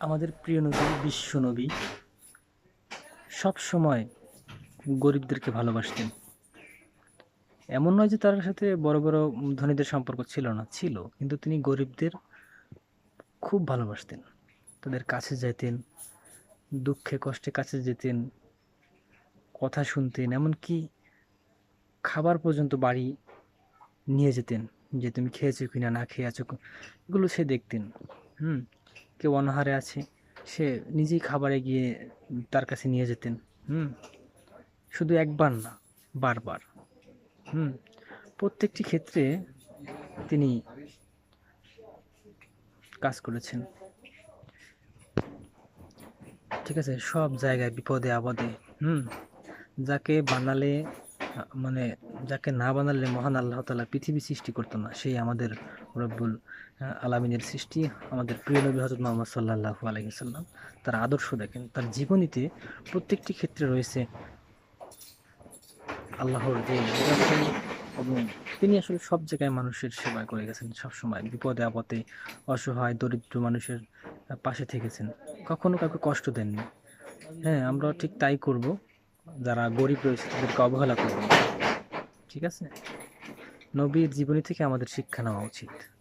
আমাদের প্রিয় নবী, বিশ্ব নবী, সব সময় গরিবদেরকে ভালোবাসতেন। এমন নয় যে তার সাথে বড় বড় ধনীদের সম্পর্ক ছিল না, ছিল। কিন্তু তিনি গরিবদের খুব ভালোবাসতেন। তাদের কাছে যেতেন দুঃখে কষ্টে কাছে যেতেন, কথা শুনতেন, এমনকি খাবার পর্যন্ত বাড়ি নিয়ে যেতেন, যে তুমি খেয়েছো কিনা, না খেয়ে আছো এগুলো সে দেখতেন। হুম? কেউ অনাহারে আছে, সে নিজেই খাবারে গিয়ে তার কাছে নিয়ে যেতেন। হুম? শুধু একবার না, বারবার। হুম? প্রত্যেকটি ক্ষেত্রে তিনি কাজ করেছেন। ঠিক আছে? সব জায়গায় বিপদে, আপদে। হুম? যাকে বানালে মানে যাকে না বানালে মহান আল্লাহ তালা পৃথিবী সৃষ্টি করতো না, সেই আমাদের রব্বুল আলামিনের সৃষ্টি, আমাদের প্রিয় নবী হজরত মোহাম্মদ সাল্লাহ আলহিসাল্লাম তার আদর্শ দেখেন। তার জীবনীতে প্রত্যেকটি ক্ষেত্রে রয়েছে আল্লাহর যে এবং তিনি আসলে সব জায়গায় মানুষের সেবা করে গেছেন সবসময়। বিপদে আপদে, অসহায়, দরিদ্র মানুষের পাশে থেকেছেন। কখনো কাউকে কষ্ট দেননি। হ্যাঁ আমরা ঠিক তাই করব। যারা গরিব রয়েছে, তাদেরকে অবহেলা করবেন। ঠিক আছে? নবীর জীবনী থেকে আমাদের শিক্ষা নেওয়া উচিত।